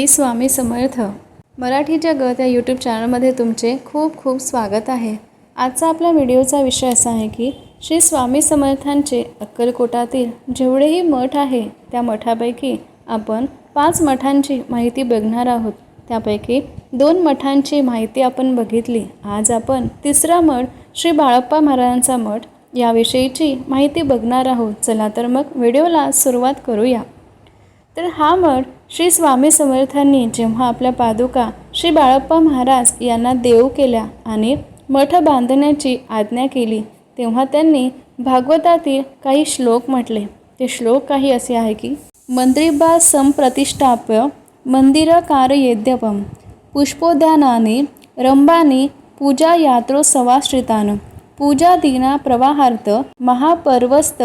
मी स्वामी समर्थ. मराठी जगत या यूट्यूब चॅनलमध्ये तुमचे खूप खूप स्वागत आहे. आजचा आपल्या व्हिडिओचा विषय असा आहे की श्री स्वामी समर्थांचे अक्कलकोटातील जेवढेही मठ आहे त्या मठापैकी आपण पाच मठांची माहिती बघणार आहोत. त्यापैकी दोन मठांची माहिती आपण बघितली. आज आपण तिसरा मठ श्री बाळप्पा महाराजांचा मठ याविषयीची माहिती बघणार आहोत. चला तर मग व्हिडिओला सुरुवात करूया. तर हा मठ श्री स्वामी समर्थांनी जेव्हा आपल्या पादुका श्री बाळप्पा महाराज यांना देऊ केल्या आणि मठ बांधण्याची आज्ञा केली तेव्हा त्यांनी भागवतातील काही श्लोक म्हटले. ते श्लोक काही असे आहे की मंदिरबा संप्रतिष्ठाप्य मंदिर कारयेद्यपम पुष्पोद्यानाने रंबानी पूजा यात्रोत्सवाश्रितान पूजा दिना प्रवाहार्थ महापर्वस्त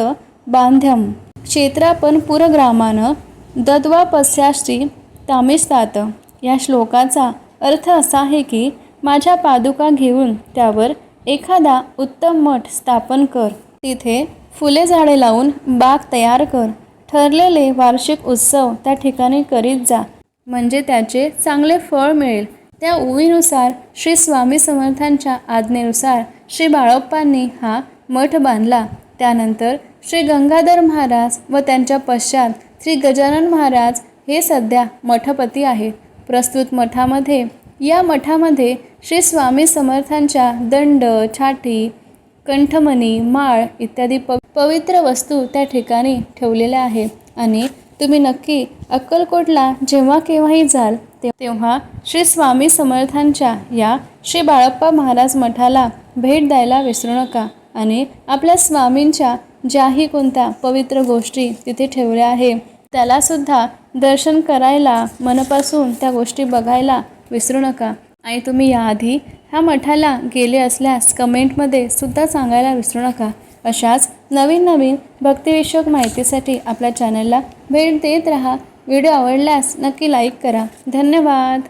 बांध्यम क्षेत्रापण पुरग्रामानं दद्वा पस्याश्री तामिस्तात. या श्लोकाचा अर्थ असा आहे की माझ्या पादुका घेऊन त्यावर एखादा उत्तम मठ स्थापन कर. तिथे फुले झाडे लावून बाग तयार कर. ठरलेले वार्षिक उत्सव त्या ठिकाणी करीत जा. म्हणजे त्याचे चांगले फळ मिळेल. त्या उवीनुसार श्री स्वामी समर्थांच्या आज्ञेनुसार श्री बाळप्पांनी हा मठ बांधला. त्यानंतर श्री गंगाधर महाराज व त्यांच्या पश्चात श्री गजानन महाराज हे सध्या मठपती आहेत. प्रस्तुत मठामध्ये या मठामध्ये श्री स्वामी समर्थांच्या दंड छाटी कंठमणी माळ इत्यादी प पवित्र वस्तू त्या ठिकाणी ठेवलेल्या आहेत आणि तुम्ही नक्की अक्कलकोटला जेव्हा केव्हाही जाल ते- तेव्हा श्री स्वामी समर्थांच्या या श्री बाळप्पा महाराज मठाला भेट द्यायला विसरू नका. आणि आपल्या स्वामींच्या ज्याही कोणत्या पवित्र गोष्टी तिथे ठेवल्या आहे त्यालासुद्धा दर्शन करायला मनापासून त्या गोष्टी बघायला विसरू नका. आणि तुम्ही याआधी ह्या मठाला गेले असल्यास कमेंटमध्ये सुद्धा सांगायला विसरू नका. अशाच नवीन नवीन भक्तिविषयक माहितीसाठी आपल्या चॅनलला भेट देत राहा. व्हिडिओ आवडल्यास नक्की लाईक करा. धन्यवाद.